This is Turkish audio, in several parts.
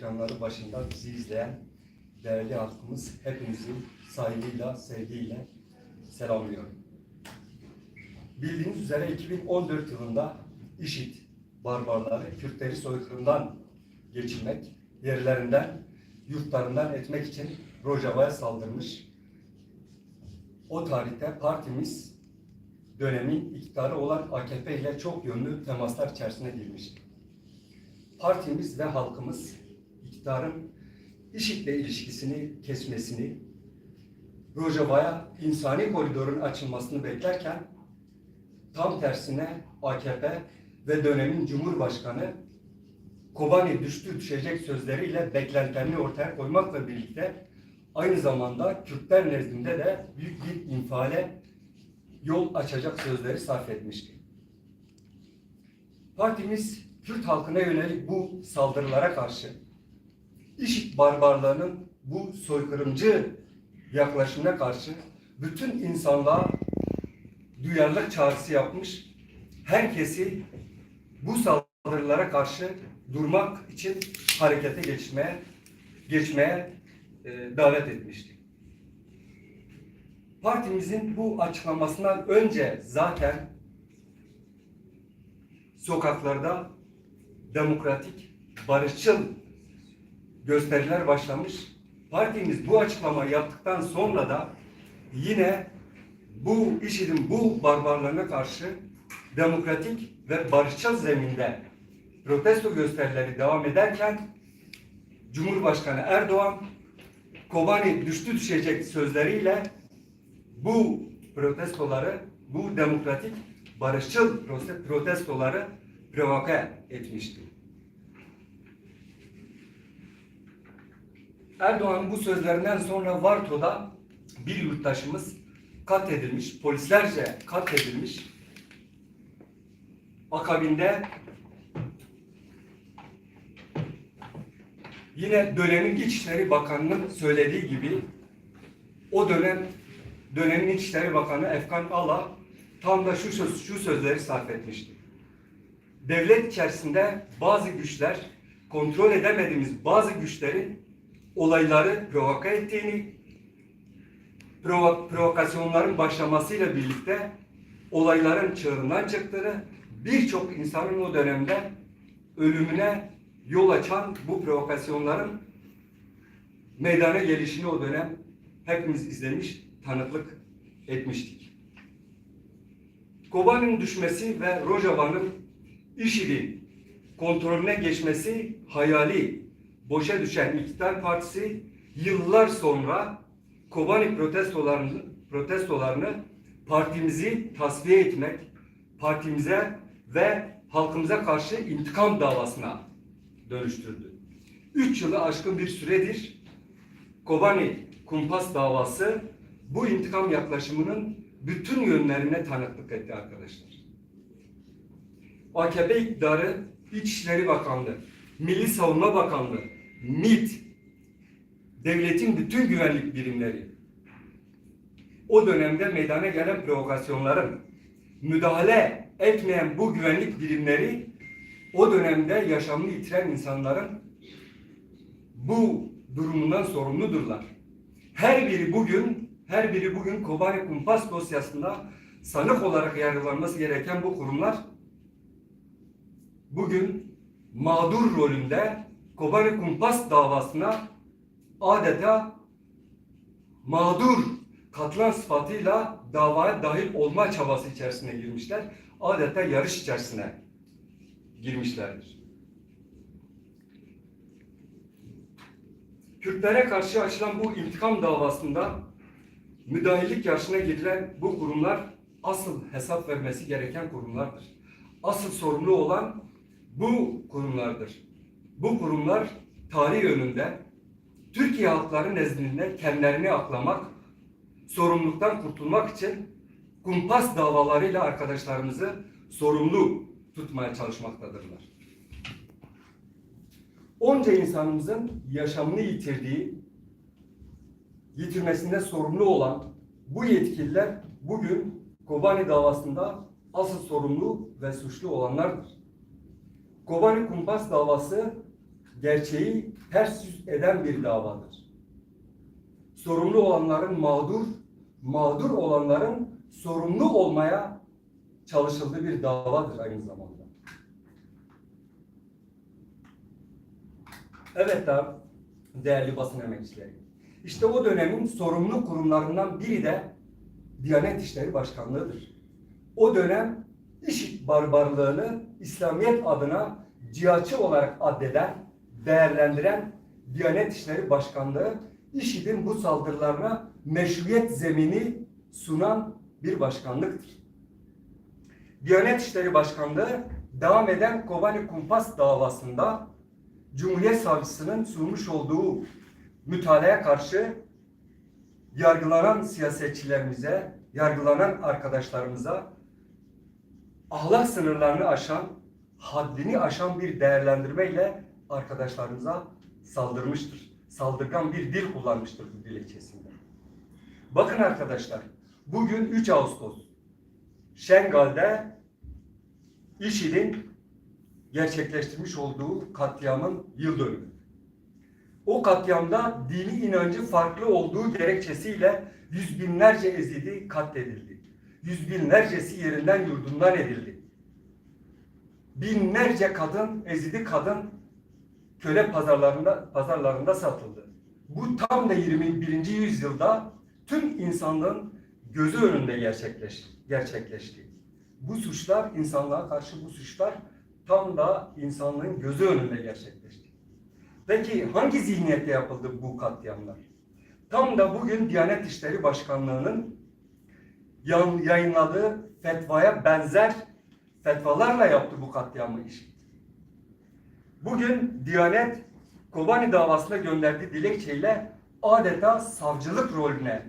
ekranları başında bizi izleyen değerli halkımız hepinizi saygıyla, sevgiyle selamlıyorum. Bildiğiniz üzere 2014 yılında IŞİD barbarları Kürtleri soykırımdan geçirmek, yerlerinden, yurtlarından etmek için Rojava'ya saldırmış. O tarihte partimiz dönemin iktidarı olan AKP ile çok yönlü temaslar içerisine girmişti. Partimiz ve halkımız iktidarın IŞİD'le ilişkisini kesmesini, Rojava'ya insani koridorun açılmasını beklerken tam tersine AKP ve dönemin Cumhurbaşkanı Kobani düştü düşecek sözleriyle beklentilerini ortaya koymakla birlikte aynı zamanda Kürtler nezdinde de büyük bir infiale yol açacak sözleri sarf etmişti. Partimiz Kürt halkına yönelik bu saldırılara karşı IŞİD barbarlığının bu soykırımcı yaklaşımına karşı bütün insanlığa duyarlılık çağrısı yapmış, herkesi bu saldırılara karşı durmak için harekete geçmeye geçmeye e, davet etmişti. Partimizin bu açıklamasından önce zaten sokaklarda demokratik, barışçıl gösteriler başlamış. Partimiz bu açıklamayı yaptıktan sonra da yine bu IŞİD'in bu barbarlarına karşı demokratik ve barışçıl zeminde protesto gösterileri devam ederken Cumhurbaşkanı Erdoğan Kobani düştü düşecek sözleriyle bu protestoları, bu demokratik barışçıl protestoları provoke etmişti. Erdoğan'ın bu sözlerinden sonra Varto'da bir yurttaşımız katledilmiş, polislerce katledilmiş. Akabinde yine dönemin İçişleri Bakanı'nın söylediği gibi o dönem dönemin İçişleri Bakanı Efkan Ala tam da şu, söz, şu sözleri sarf etmişti. Devlet içerisinde bazı güçler, kontrol edemediğimiz bazı güçlerin olayları provoke ettiğini, provo provokasyonların başlamasıyla birlikte olayların çığırından çıktığını, birçok insanın o dönemde ölümüne yol açan bu provokasyonların meydana gelişini o dönem hepimiz izlemiş, tanıklık etmiştik. Kobani'nin düşmesi ve Rojava'nın IŞİD'in kontrolüne geçmesi hayali, boşa düşen iktidar partisi yıllar sonra Kobani protestolarını, protestolarını partimizi tasfiye etmek, partimize ve halkımıza karşı intikam davasına dönüştürdü. Üç yılı aşkın bir süredir Kobani kumpas davası bu intikam yaklaşımının bütün yönlerine tanıklık etti arkadaşlar. AKP iktidarı İçişleri Bakanlığı, Milli Savunma Bakanlığı, MİT, devletin bütün güvenlik birimleri o dönemde meydana gelen provokasyonların müdahale etmeyen bu güvenlik birimleri o dönemde yaşamını yitiren insanların bu durumundan sorumludurlar. Her biri bugün her biri bugün Kobani Kumpas dosyasında sanık olarak yargılanması gereken bu kurumlar bugün mağdur rolünde Kobani Kumpas davasına adeta mağdur katlan sıfatıyla davaya dahil olma çabası içerisine girmişler. Adeta yarış içerisine girmişlerdir. Kürtlere karşı açılan bu intikam davasında müdahillik yarışına girilen bu kurumlar asıl hesap vermesi gereken kurumlardır. Asıl sorumlu olan bu kurumlardır. Bu kurumlar tarih önünde Türkiye halkları nezdinde kendilerini aklamak, sorumluluktan kurtulmak için kumpas davalarıyla arkadaşlarımızı sorumlu tutmaya çalışmaktadırlar. Onca insanımızın yaşamını yitirdiği, yitirmesinde sorumlu olan bu yetkililer bugün Kobani davasında asıl sorumlu ve suçlu olanlardır. Kobani Kumpas davası gerçeği ters yüz eden bir davadır. Sorumlu olanların mağdur, mağdur olanların sorumlu olmaya çalışıldığı bir davadır aynı zamanda. Evet abi, değerli basın emekçileri. İşte o dönemin sorumlu kurumlarından biri de Diyanet İşleri Başkanlığı'dır. O dönem IŞİD barbarlığını İslamiyet adına cihatçı olarak addeden, değerlendiren Diyanet İşleri Başkanlığı IŞİD'in bu saldırılarına meşruiyet zemini sunan bir başkanlıktır. Diyanet İşleri Başkanlığı devam eden Kobani Kumpas davasında Cumhuriyet Savcısının sunmuş olduğu mütalaya karşı yargılanan siyasetçilerimize, yargılanan arkadaşlarımıza ahlak sınırlarını aşan, haddini aşan bir değerlendirmeyle arkadaşlarımıza saldırmıştır. Saldırgan bir dil kullanmıştır bu dilekçesinde. Bakın arkadaşlar, bugün 3 Ağustos. Şengal'de IŞİD'in gerçekleştirmiş olduğu katliamın yıl dönümü. O katliamda dini inancı farklı olduğu gerekçesiyle yüz binlerce ezidi katledildi. Yüz binlercesi yerinden yurdundan edildi. Binlerce kadın, ezidi kadın köle pazarlarında pazarlarında satıldı. Bu tam da 21. yüzyılda tüm insanlığın gözü önünde gerçekleş, gerçekleşti. Bu suçlar insanlığa karşı bu suçlar tam da insanlığın gözü önünde gerçekleşti. Peki hangi zihniyette yapıldı bu katliamlar? Tam da bugün Diyanet İşleri Başkanlığı'nın yayınladığı fetvaya benzer fetvalarla yaptı bu katliamı iş. Bugün Diyanet Kobani davasına gönderdiği dilekçeyle adeta savcılık rolüne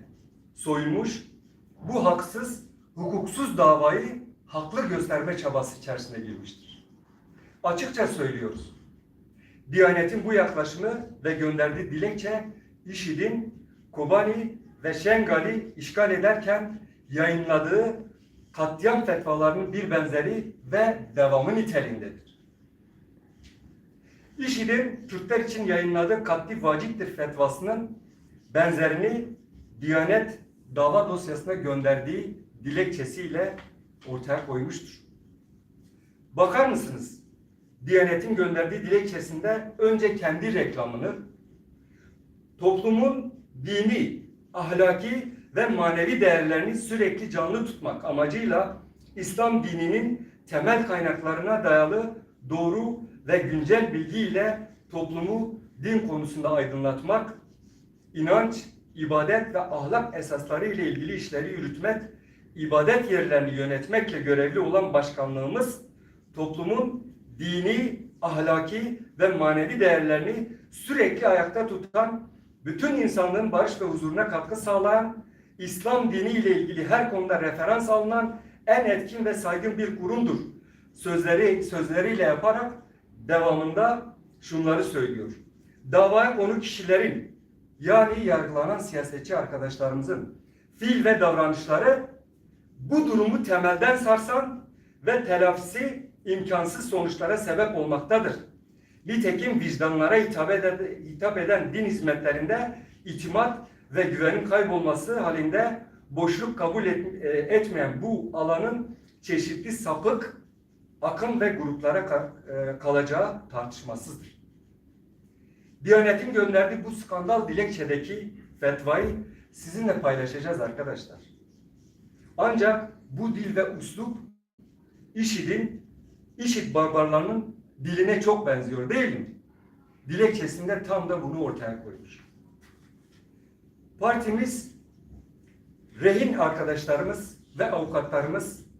soyunmuş, bu haksız, hukuksuz davayı haklı gösterme çabası içerisine girmiştir. Açıkça söylüyoruz. Diyanet'in bu yaklaşımı ve gönderdiği dilekçe IŞİD'in Kobani ve Şengal'i işgal ederken yayınladığı katliam fetvalarının bir benzeri ve devamı niteliğindedir. IŞİD'in Türkler için yayınladığı katli vaciptir fetvasının benzerini Diyanet dava dosyasına gönderdiği dilekçesiyle ortaya koymuştur. Bakar mısınız? Diyanet'in gönderdiği dilekçesinde önce kendi reklamını, toplumun dini, ahlaki ve manevi değerlerini sürekli canlı tutmak amacıyla İslam dininin temel kaynaklarına dayalı doğru ve güncel bilgiyle toplumu din konusunda aydınlatmak, inanç, ibadet ve ahlak esasları ile ilgili işleri yürütmek, ibadet yerlerini yönetmekle görevli olan başkanlığımız toplumun dini, ahlaki ve manevi değerlerini sürekli ayakta tutan, bütün insanlığın barış ve huzuruna katkı sağlayan, İslam dini ile ilgili her konuda referans alınan en etkin ve saygın bir kurumdur. Sözleri sözleriyle yaparak devamında şunları söylüyor. Davaya konu kişilerin yani yargılanan siyasetçi arkadaşlarımızın fiil ve davranışları bu durumu temelden sarsan ve telafisi imkansız sonuçlara sebep olmaktadır. Nitekim vicdanlara hitap eden, hitap eden din hizmetlerinde itimat ve güvenin kaybolması halinde boşluk kabul et- e, etmeyen bu alanın çeşitli sapık, akım ve gruplara e, kalacağı tartışmasızdır. Diyanet'in gönderdiği bu skandal dilekçedeki fetvayı sizinle paylaşacağız arkadaşlar. Ancak bu dil ve uslup IŞİD'in, IŞİD barbarlarının diline çok benziyor değil mi? Dilekçesinde tam da bunu ortaya koymuş. Partimiz, rehin arkadaşlarımız ve avukatlarımız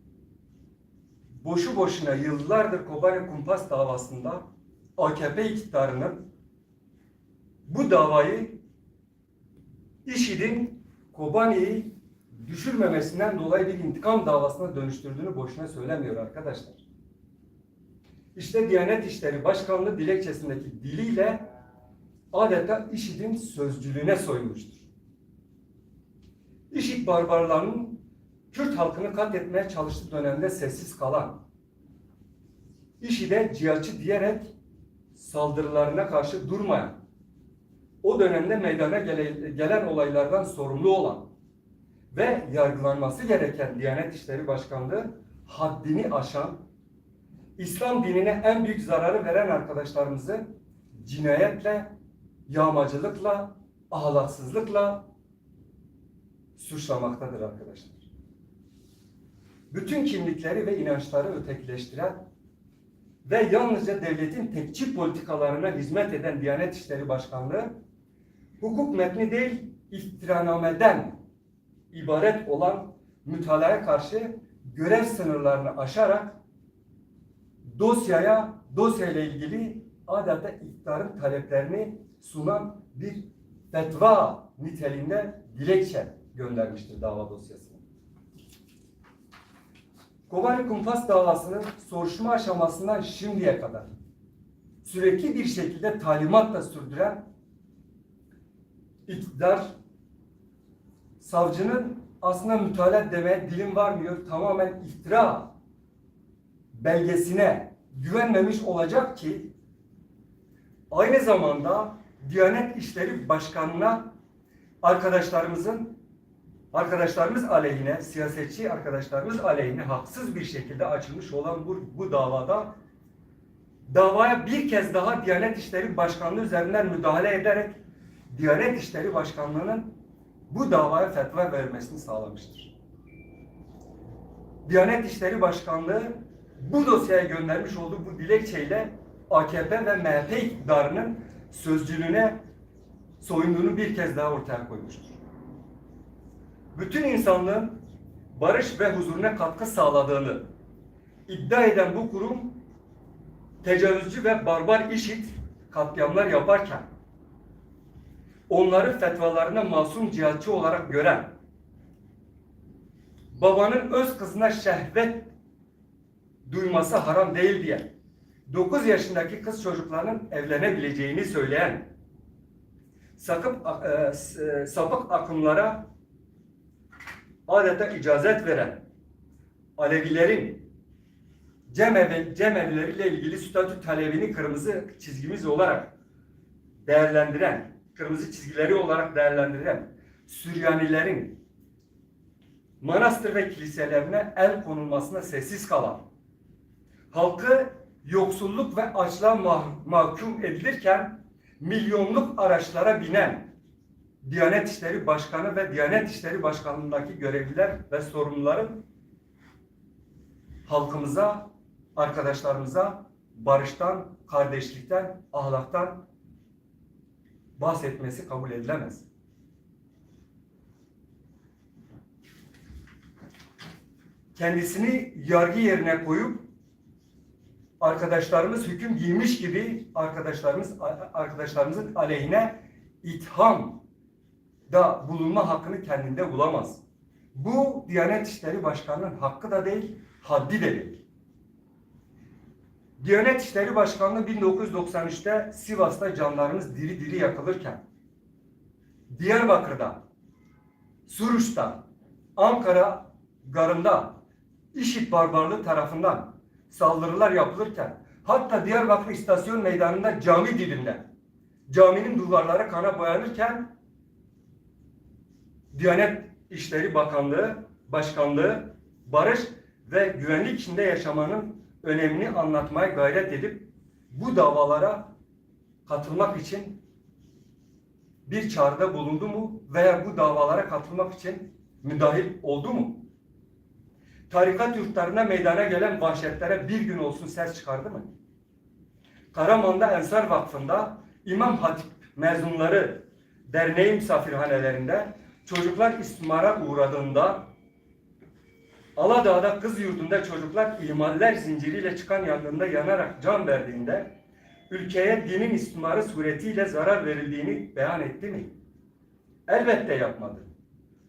boşu boşuna yıllardır Kobani Kumpas davasında AKP iktidarının bu davayı IŞİD'in Kobani'yi düşürmemesinden dolayı bir intikam davasına dönüştürdüğünü boşuna söylemiyor arkadaşlar. İşte Diyanet İşleri Başkanlığı dilekçesindeki diliyle adeta IŞİD'in sözcülüğüne soymuştur. IŞİD barbarlarının Kürt halkını katletmeye çalıştığı dönemde sessiz kalan, IŞİD'e cihatçı diyerek saldırılarına karşı durmayan, o dönemde meydana gele- gelen olaylardan sorumlu olan ve yargılanması gereken Diyanet İşleri Başkanlığı haddini aşan, İslam dinine en büyük zararı veren arkadaşlarımızı cinayetle, yağmacılıkla, ahlaksızlıkla suçlamaktadır arkadaşlar. Bütün kimlikleri ve inançları ötekileştiren ve yalnızca devletin tekçi politikalarına hizmet eden Diyanet İşleri Başkanlığı hukuk metni değil iftiranameden ibaret olan mütalaya karşı görev sınırlarını aşarak dosyaya, dosyayla ilgili adeta iktidarın taleplerini sunan bir fetva niteliğinde dilekçe göndermiştir dava dosyasına. Kobani Kumpas davasının soruşturma aşamasından şimdiye kadar sürekli bir şekilde talimatla sürdüren iktidar savcının aslında mütalaa demeye dilim varmıyor. Tamamen iftira belgesine güvenmemiş olacak ki aynı zamanda Diyanet İşleri Başkanı'na arkadaşlarımızın arkadaşlarımız aleyhine, siyasetçi arkadaşlarımız aleyhine haksız bir şekilde açılmış olan bu, bu davada davaya bir kez daha Diyanet İşleri Başkanlığı üzerinden müdahale ederek Diyanet İşleri Başkanlığı'nın bu davaya fetva vermesini sağlamıştır. Diyanet İşleri Başkanlığı bu dosyaya göndermiş olduğu bu dilekçeyle AKP ve MHP iktidarının sözcülüğüne soyunduğunu bir kez daha ortaya koymuştur. Bütün insanlığın barış ve huzuruna katkı sağladığını iddia eden bu kurum tecavüzcü ve barbar işit katliamlar yaparken onları fetvalarına masum cihatçı olarak gören babanın öz kızına şehvet duyması haram değil diye 9 yaşındaki kız çocuklarının evlenebileceğini söyleyen sakıp, e, s- sapık akımlara adeta icazet veren Alevilerin cemevi, cemevleriyle ilgili statü talebini kırmızı çizgimiz olarak değerlendiren, kırmızı çizgileri olarak değerlendiren Süryanilerin manastır ve kiliselerine el konulmasına sessiz kalan, halkı yoksulluk ve açlığa mah- mahkum edilirken milyonluk araçlara binen Diyanet İşleri Başkanı ve Diyanet İşleri Başkanlığındaki görevliler ve sorumluların halkımıza, arkadaşlarımıza barıştan, kardeşlikten, ahlaktan bahsetmesi kabul edilemez. Kendisini yargı yerine koyup arkadaşlarımız hüküm giymiş gibi arkadaşlarımız arkadaşlarımızın aleyhine itham da bulunma hakkını kendinde bulamaz. Bu Diyanet İşleri Başkanı'nın hakkı da değil, haddi de değil. Diyanet İşleri Başkanlığı 1993'te Sivas'ta canlarımız diri diri yakılırken, Diyarbakır'da, Suruç'ta, Ankara garında IŞİD barbarlığı tarafından saldırılar yapılırken, hatta Diyarbakır İstasyon Meydanı'nda cami dibinde, caminin duvarları kana boyanırken Diyanet İşleri Bakanlığı, Başkanlığı, barış ve güvenlik içinde yaşamanın önemini anlatmaya gayret edip bu davalara katılmak için bir çağrıda bulundu mu veya bu davalara katılmak için müdahil oldu mu? Tarikat yurtlarına meydana gelen vahşetlere bir gün olsun ses çıkardı mı? Karaman'da Ensar Vakfı'nda İmam Hatip mezunları derneği misafirhanelerinde çocuklar istismara uğradığında Aladağ'da kız yurdunda çocuklar ilmaller zinciriyle çıkan yangında yanarak can verdiğinde ülkeye dinin istismarı suretiyle zarar verildiğini beyan etti mi? Elbette yapmadı.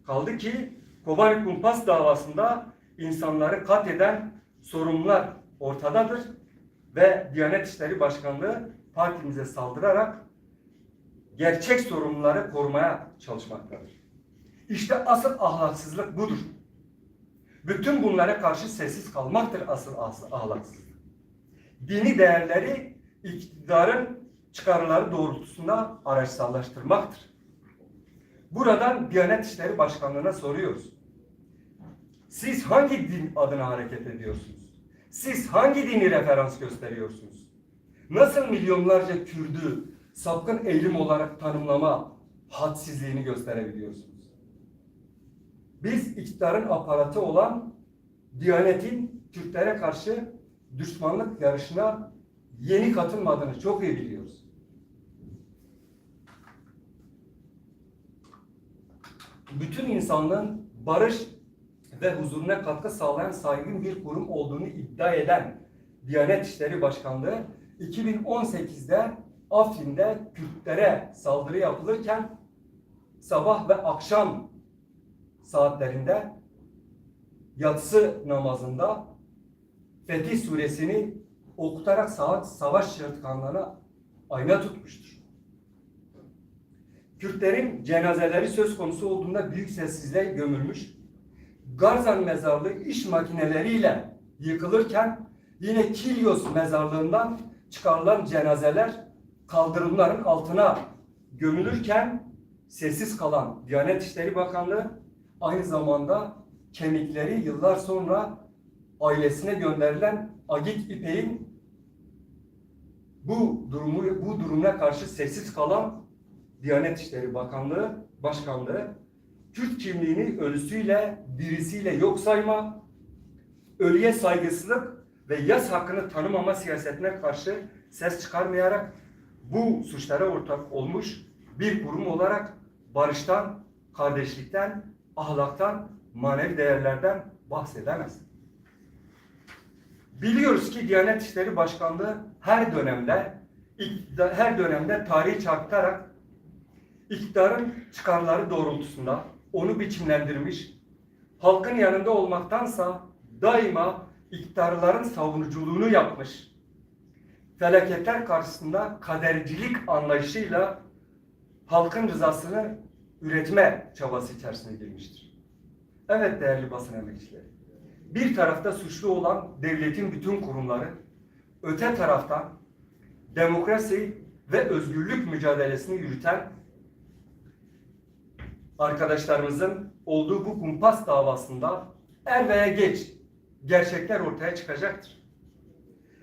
Kaldı ki Kobani Kumpas davasında insanları katleden sorumlular ortadadır ve Diyanet İşleri Başkanlığı partimize saldırarak gerçek sorumluları korumaya çalışmaktadır. İşte asıl ahlaksızlık budur. Bütün bunlara karşı sessiz kalmaktır asıl, ahlaksızlık. Dini değerleri iktidarın çıkarları doğrultusunda araçsallaştırmaktır. Buradan Diyanet İşleri Başkanlığı'na soruyoruz. Siz hangi din adına hareket ediyorsunuz? Siz hangi dini referans gösteriyorsunuz? Nasıl milyonlarca Kürdü sapkın eğilim olarak tanımlama hadsizliğini gösterebiliyorsunuz? Biz iktidarın aparatı olan Diyanet'in Türklere karşı düşmanlık yarışına yeni katılmadığını çok iyi biliyoruz. Bütün insanlığın barış ve huzuruna katkı sağlayan saygın bir kurum olduğunu iddia eden Diyanet İşleri Başkanlığı 2018'de Afrin'de Kürtlere saldırı yapılırken sabah ve akşam saatlerinde yatsı namazında Fetih suresini okutarak savaş, savaş çırtkanlarına ayna tutmuştur. Kürtlerin cenazeleri söz konusu olduğunda büyük sessizliğe gömülmüş. Garzan mezarlığı iş makineleriyle yıkılırken yine Kilyos mezarlığından çıkarılan cenazeler kaldırımların altına gömülürken sessiz kalan Diyanet İşleri Bakanlığı aynı zamanda kemikleri yıllar sonra ailesine gönderilen Agit İpek'in bu durumu bu durumuna karşı sessiz kalan Diyanet İşleri Bakanlığı Başkanlığı Kürt kimliğini ölüsüyle dirisiyle yok sayma, ölüye saygısızlık ve yas hakkını tanımama siyasetine karşı ses çıkarmayarak bu suçlara ortak olmuş bir kurum olarak barıştan, kardeşlikten, ahlaktan, manevi değerlerden bahsedemez. Biliyoruz ki Diyanet İşleri Başkanlığı her dönemde her dönemde tarihi çarpıtarak iktidarın çıkarları doğrultusunda onu biçimlendirmiş, halkın yanında olmaktansa daima iktidarların savunuculuğunu yapmış, felaketler karşısında kadercilik anlayışıyla halkın rızasını üretme çabası içerisine girmiştir. Evet değerli basın emekçileri, bir tarafta suçlu olan devletin bütün kurumları, öte taraftan demokrasi ve özgürlük mücadelesini yürüten arkadaşlarımızın olduğu bu kumpas davasında er veya geç gerçekler ortaya çıkacaktır.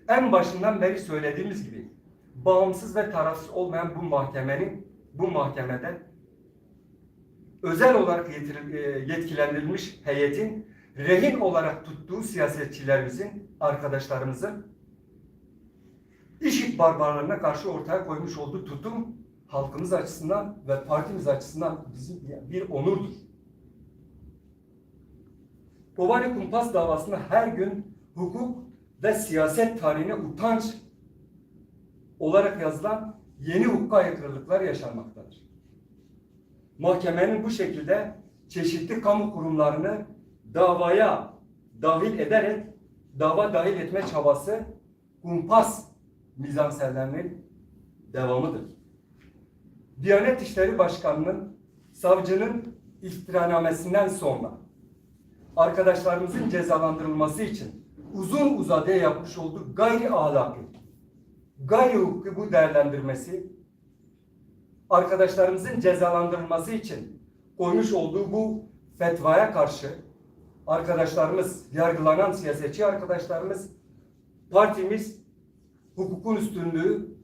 En başından beri söylediğimiz gibi bağımsız ve tarafsız olmayan bu mahkemenin bu mahkemede özel olarak e, yetkilendirilmiş heyetin rehin olarak tuttuğu siyasetçilerimizin, arkadaşlarımızın IŞİD barbarlarına karşı ortaya koymuş olduğu tutum halkımız açısından ve partimiz açısından bizim bir onurdur. Kobani Kumpas davasında her gün hukuk ve siyaset tarihine utanç olarak yazılan yeni hukuka aykırılıklar yaşanmaktadır. Mahkemenin bu şekilde çeşitli kamu kurumlarını davaya dahil ederek dava dahil etme çabası kumpas mizansenlerinin devamıdır. Diyanet İşleri Başkanı'nın savcının ihtiranamesinden sonra arkadaşlarımızın cezalandırılması için uzun uzadıya yapmış olduğu gayri ahlaki, gayri hukuki bu değerlendirmesi arkadaşlarımızın cezalandırılması için koymuş olduğu bu fetvaya karşı arkadaşlarımız, yargılanan siyasetçi arkadaşlarımız, partimiz hukukun üstünlüğü,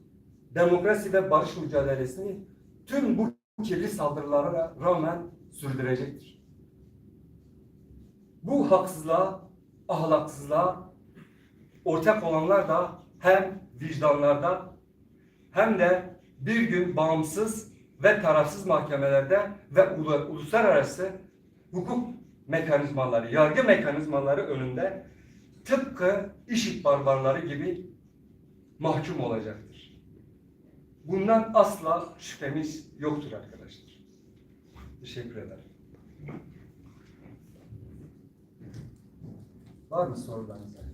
demokrasi ve barış mücadelesini tüm bu kirli saldırılara rağmen sürdürecektir. Bu haksızlığa, ahlaksızlığa ortak olanlar da hem vicdanlarda hem de bir gün bağımsız ve tarafsız mahkemelerde ve ulu- uluslararası hukuk mekanizmaları, yargı mekanizmaları önünde tıpkı IŞİD barbarları gibi mahkum olacaktır. Bundan asla şüphemiz yoktur arkadaşlar. Teşekkür ederim. Var mı sorularınız?